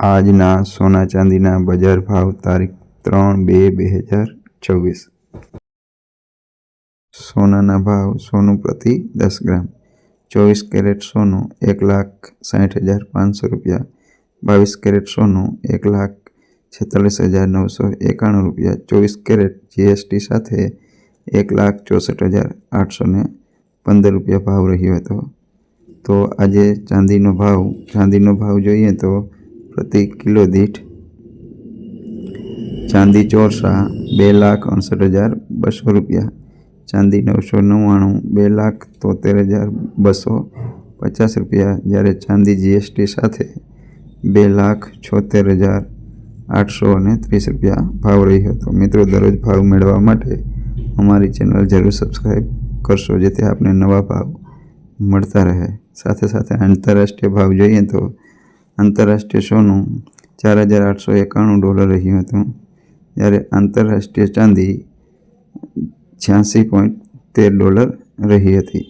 આજના સોના ચાંદીના બજાર ભાવ તારીખ ત્રણ બે બે હજાર છવ્વીસ. સોનાના ભાવ સોનું પ્રતિ દસ ગ્રામ. ચોવીસ કેરેટ સોનું એક લાખ સાઠ હજાર પાંચસો રૂપિયા. બાવીસ કેરેટ સોનું એક લાખ છેતાલીસ હજાર નવસો એકાણું રૂપિયા. ચોવીસ કેરેટ જીએસટી સાથે એક લાખ ચોસઠ હજાર આઠસો ને પંદર રૂપિયા ભાવ રહ્યો હતો. તો આજે ચાંદીનો ભાવ ચાંદીનો ભાવ જોઈએ તો પ્રતિ કિલો દીઠ. ચાંદી ચોરસા બે લાખ અડસઠ હજાર બસો રૂપિયા. ચાંદી નવસો નવ્વાણું બે લાખ તોતેર હજાર બસો પચાસ રૂપિયા. જ્યારે ચાંદી જીએસટી સાથે બે લાખ છોતેર હજાર આઠસો અને ત્રીસ રૂપિયા ભાવ રહ્યો હતો. મિત્રો, દરરોજ ભાવ મેળવવા માટે અમારી ચેનલ જરૂર સબસ્ક્રાઈબ કરશો, જેથી આપને નવા ભાવ મળતા રહે. સાથે સાથે આંતરરાષ્ટ્રીય ભાવ જોઈએ તો આંતરરાષ્ટ્રીય સોનું ચાર હજાર આઠસો એકાણું ડોલર રહ્યું હતું, જ્યારે આંતરરાષ્ટ્રીય ચાંદી છ્યાસી પોઈન્ટ તેર ડોલર રહી હતી.